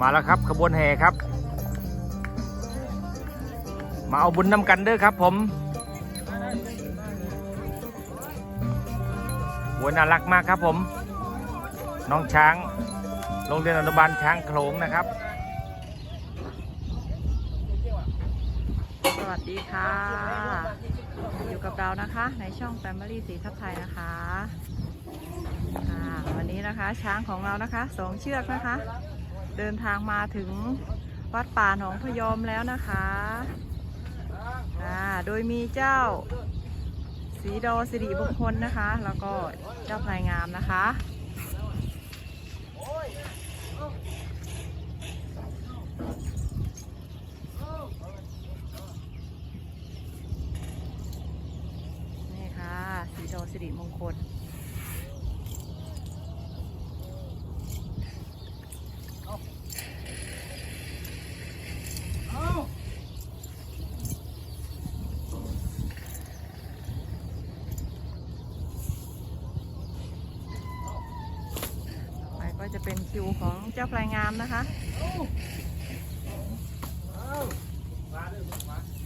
มาแล้วครับขบวนแห่ครับ มาเอาบุญนำกันเด้อครับผมโวยน่ารักมากครับผม น้องช้าง โรงเรียนอนุบาลช้างโขลงนะครับ สวัสดีค่ะ อยู่กับเรานะคะ ในช่อง Family สีทับไทยนะคะะวันนี้นะคะช้างของเรานะคะสองเชือกนะคะ เดินทางมาถึงวัดป่าหนองพยอมแล้วนะคะอ่าโดยมีเจ้าสีดอสิริบุคคลนะคะ แล้วก็เจ้าพลายงามนะคะนี่ค่ะ สีโดสิริมงคล ต่อไปก็จะ เป็นคิวของเจ้าพลายงามนะคะ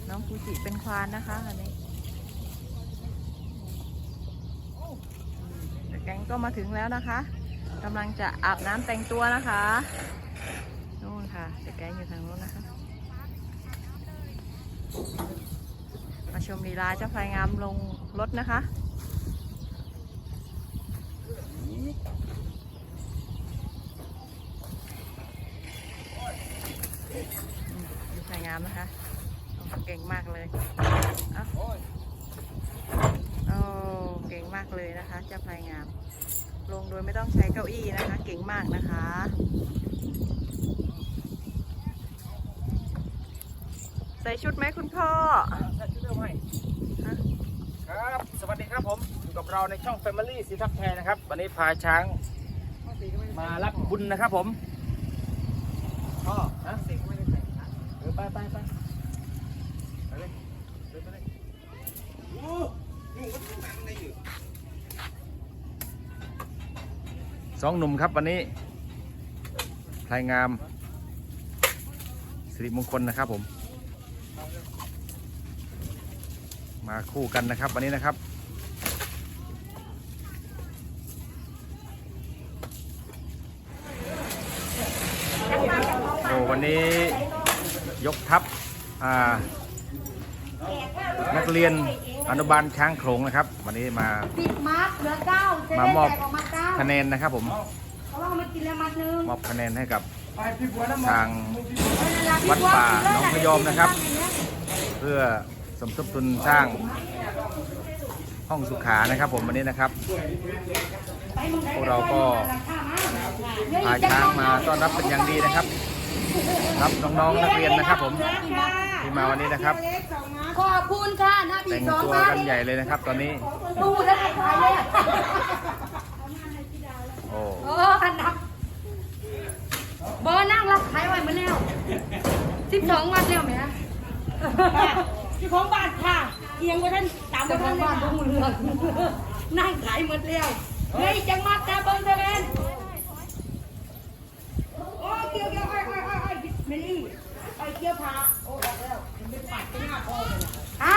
น้องฟูจิเป็นควานนะคะอันนี้เดี๋ยวแกงก็มาถึงแล้วนะคะกำลังจะอาบน้ำแต่งตัวนะคะนู่นค่ะเดี๋ยวแกงอยู่ทางนู้นนะคะ มาชมลีลาเจ้าพลายงามลงรถนะคะดู สวยงามนะคะโอ้เก่งมากเลยเอ้าโอ้เก่งมากเลยนะคะเจ้าพลายงาม ลงโดยไม่ต้องใช้เก้าอี้นะคะ เก่งมากนะคะใส่ชุดไหมคุณพ่อฮะครับ สวัสดีครับผมอยู่กับเราในช่อง Family สีทับแทนนะครับ วันนี้พาช้างมารับบุญนะครับผมพ่อฮะเออ ไปไปไปไปเลยเดินไปเลยสองหนุ่มครับวันนี้พลายงามสิริมงคลนะครับผม มาคู่กันนะครับวันนี้นะครับโอ้วันนี้ ยกทัพอ่านักเรียนอนุบาลช้างโขลงนะครับ วันนี้มาสิบมัดเหลือเก้าเซมาเว่นมอบแจกออกมาเก้าคะแนนนะครับผมเพราะว่ามันกินแล้วมัดหนึงมอบคะแนนให้กับทางเออนั่นล่ะพี่วัดป่าบัวหนองพยอมนะครับ เพื่อสมทบทุนสร้างห้องสุขานะครับผมวันนี้นะครับ พวกเราก็พาช้างมาต้อนรับเป็นอย่างดีนะครับ รับน้องๆนักเรียนนะครับ ผมที่มาวันนี้นะครับขอบคุณค่ะหน้าพี่แต่งสองตัวพันกันใหญ่เลยนะครับ ตอนนี้ดูแล้วขายเลยโอ้เอออันนับเบอร์นั่งรับขายไว้มาแล้วสิบสองวันแล้วไหมที่ของบ้านค่ะเอียงว่าท่านตามว่าท่านบ้านดูเรื่องนั่งขายหมดแล้วเฮ้ยจังมาแต่เบิ้งเซเว่น โอ้เกี่ยวเกี่ยวไอ้ไอ้ไอ้ไอ้เมลี่ ไอ้เกี่ยวพาโอ้ออกแล้วมันเป็นปัดที่หน้าคอเลยนะฮะ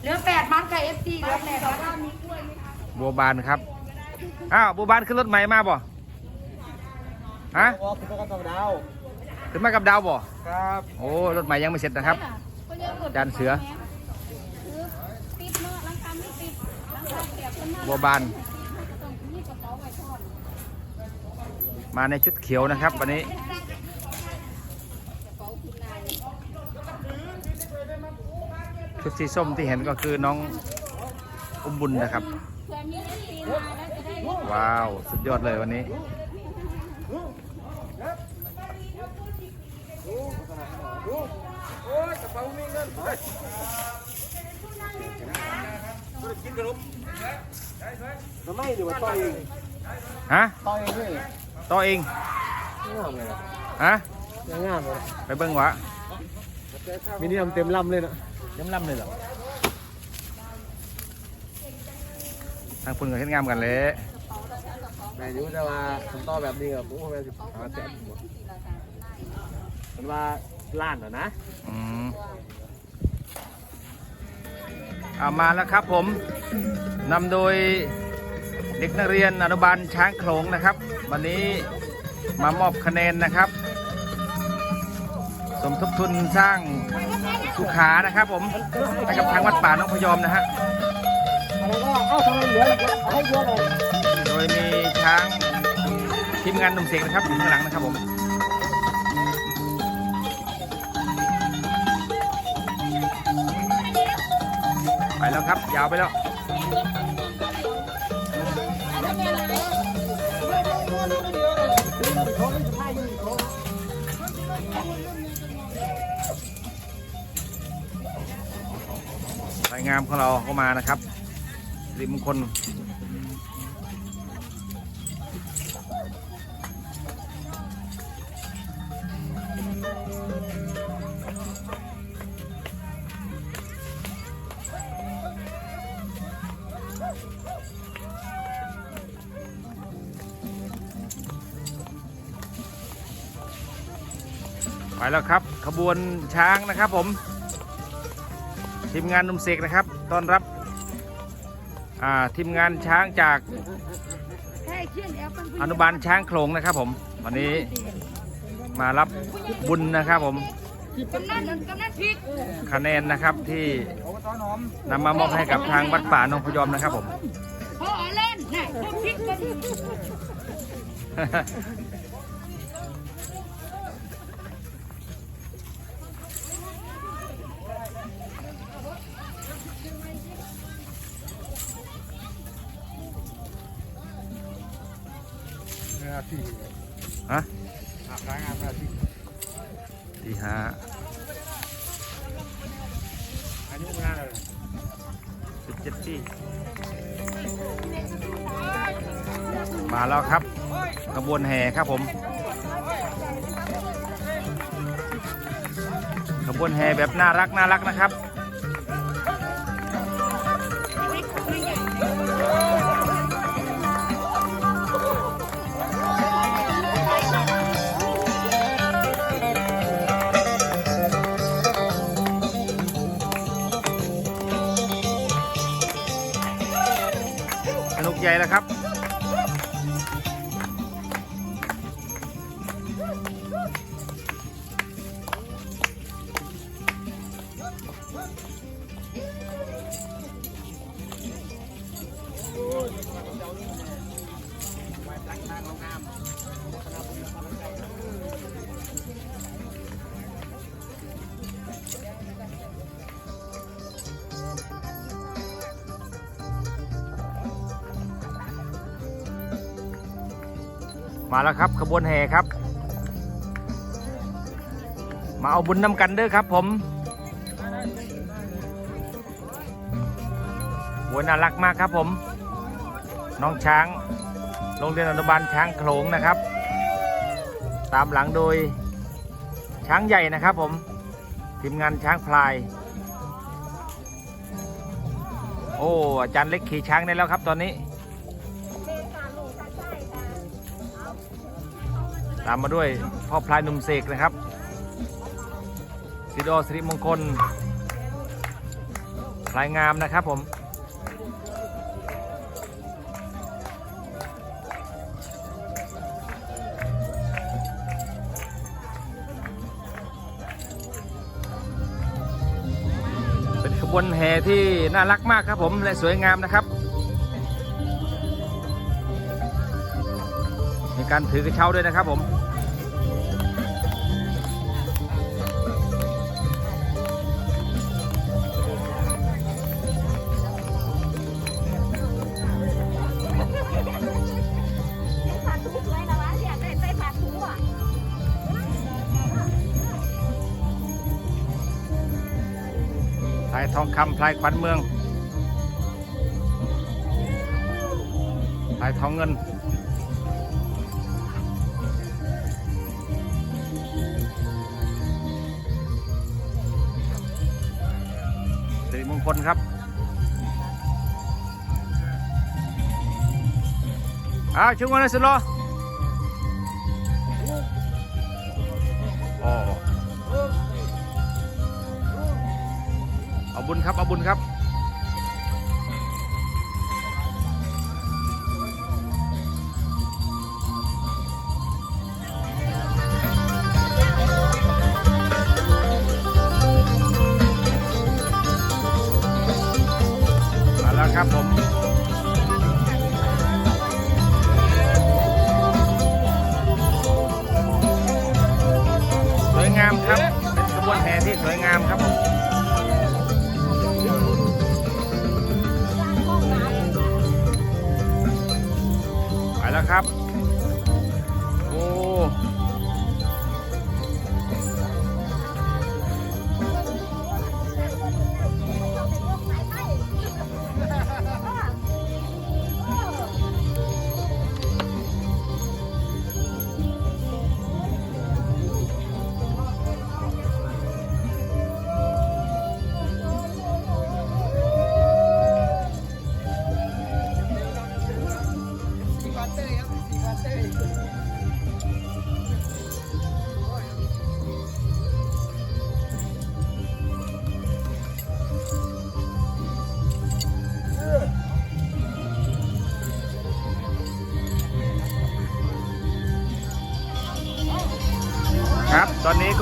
เหลือแปดมัดกับเอฟซีเหลือแปดมัดบัวบานครับ อ้าวบัวบานขึ้นรถใหม่มาบ่ฮะออกไปกับดาว ขึ้นมากับดาวบ่ ครับโอ้ รถใหม่ยังไม่เสร็จนะครับ จานเสือบัวบานมาในชุดเขียวนะครับวันนี้ ชุดสีส้มที่เห็นก็คือน้องอุ้มบุญนะครับ ว้าว สุดยอดเลยวันนี้โอ้ยกระเป๋ามีเงินเฮ้ยกินขนมทำไมดีว่าต่อยเองฮะ ต่อยเองเลยต่อเอง งามเลยฮะ งามเลยไปเบิ้งวะมีนี่ทำเต็มลำเลยนะ ย้ำล่ำเลยเหรอทางคุณกับเฮ็ดงามกันเลยแม่ยูแต่ว่าทำต่อแบบนี้กับผมว่าแม่สิหาแสนมันว่าล้านเหรอนะอืมเอามาแล้วครับผมนำโดยเด็กนักเรียนอนุบาลช้างโขลงนะครับ วันนี้มามอบคะแนนนะครับ สมทบทุนสร้าง สุขานะครับผมให้กับทางวัดป่าน้องพยอมนะฮะโดยมีช้างทีมงานหนุ่มเสกนะครับอยู่ข้างหลังนะครับผมไปแล้วครับยาวไปแล้ว รายงามของเราเข้ามานะครับริมงคลไปแล้วครับ ขบวนช้างนะครับผม ทีมงานหนุ่มเสกนะครับต้อนรับอ่าทีมงานช้างจากแค่เขียนแอปเป็นอนุบาลช้างโขลงนะครับผม วันนี้มารับบุญนะครับผมกำนันกำนันพริกคะแนนนะครับที่นำมามอบให้กับทางวัดป่าหนองพยอมนะครับผมพ่อเล่นน่ะพวกพริก ฮะหักรายงานเนื้อที่ที่ห้าอายุงานเลยสิบเจ็ดที่มาแล้วครับขบวนแห่ครับผมขบวนแห่แบบน่ารักน่ารักนะครับ ใหญ่แล้วครับ มาแล้วครับขบวนแห่ครับ มาเอาบุญนำกันเด้อครับ ผมโวยน่ารักมากครับผม น้องช้างโรงเรียนอนุบาลช้างโขลงนะครับ ตามหลังโดยช้างใหญ่นะครับผมทีมงานช้างพลาย โอ้อาจารย์เล็กขี่ช้างได้แล้วครับตอนนี้ ตามมาด้วยพ่อพลายหนุ่มเสกนะครับสิโดสิริมงคลพลายงามนะครับผมเป็นขบวนแห่ที่น่ารักมากครับผมและสวยงามนะครับ การถือกระเช้าด้วยนะครับผมผัดทุกเลยนะวะอยากได้ใส่ผัดทุกอะพลายทองคำพลายขวัญเมืองพลายทองเงิน คนครับอาวชุงวันสุดรอเอาบุญครับ เอาบุญครับ ครับผม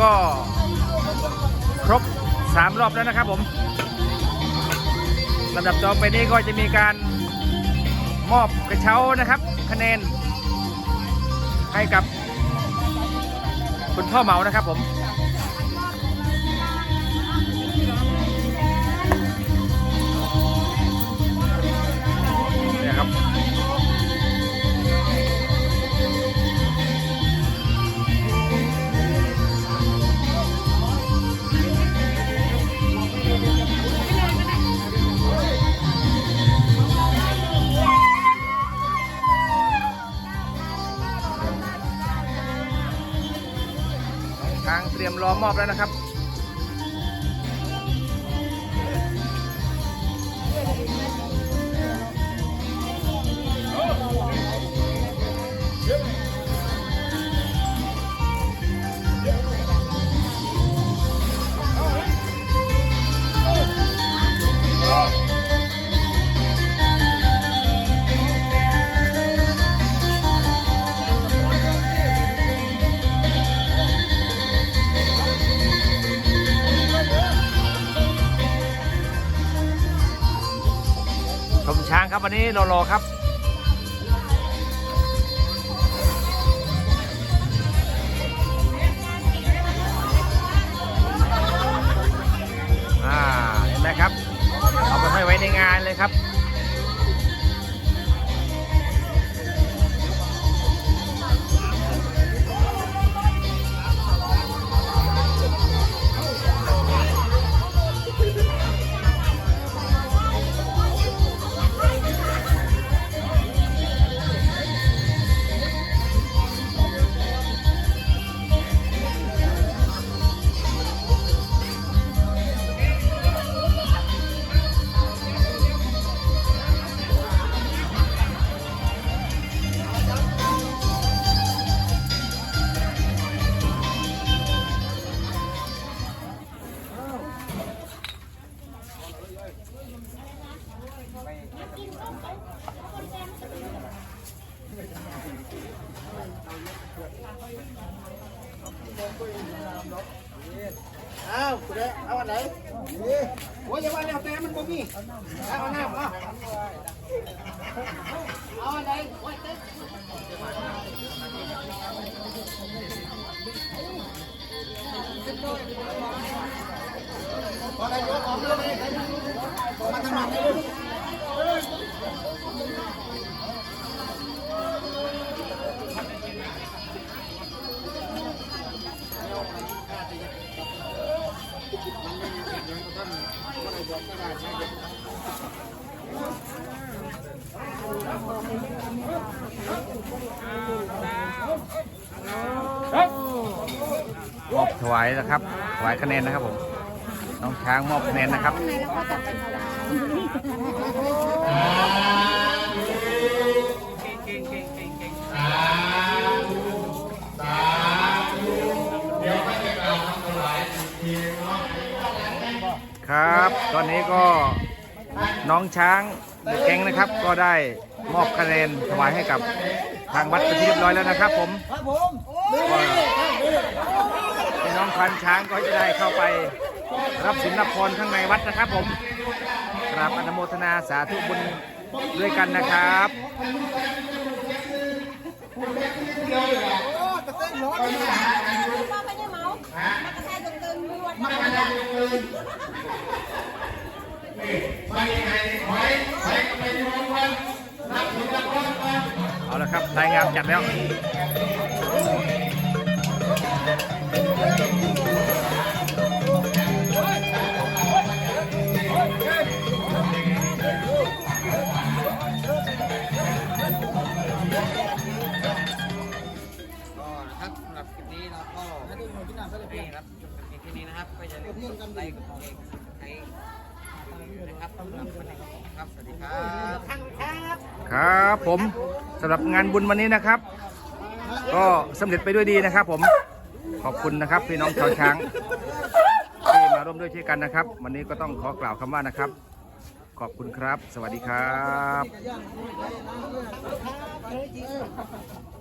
ก็ครบ 3 รอบแล้วนะครับผมลำดับต่อไปนี้ก็จะมีการมอบกระเช้านะครับ คะแนนให้กับคุณพ่อเหมานะครับผม อมอบแล้วนะครับ ช้างครับวันนี้รอๆครับ อ่าเห็นไหมครับ เอาไปให้ไว้ในงานเลยครับ อ้าวคุณเด้เอาอันไหนนี่โอ้ยอย่าว่าแล้วแต่มันบ่มีเอาเอาหน้าเอาเอาอันไหนโอ้ยเต้นพอได้ยกออกเลยมาทางนั้นเลยายนะครับถวายคะแนนนะครับผมน้องช้างมอบคะแนนนะครับครับ ตอนนี้ก็น้องช้างแก๊งนะครับ ก็ได้มอบคะแนนถวายให้กับทางวัดเป็นที่เรียบร้อยแล้วนะครับผมครับผม พันช้างก็จะได้เข้าไปรับสินรับพรข้างในวัดนะครับผมกราบอนุโมทนาสาธุบุญด้วยกันนะครับโอ้ตะเต้นร้อนเลยเอาละครับรายงานจัดแล้ว นี่ครับจบกันเพียงแค่นี้นะครับ ก็อย่าลืมกดไลค์กดแชร์ใช้นะครับสำหรับวันนี้ครับสวัสดีครับครับผมสำหรับงานบุญวันนี้นะครับ ก็สำเร็จไปด้วยดีนะครับ ผมขอบคุณนะครับพี่น้องชาวช้างที่มาร่วมด้วยช่วยกันนะครับ วันนี้ก็ต้องขอกล่าวคำว่านะครับ ขอบคุณครับ สวัสดีครับ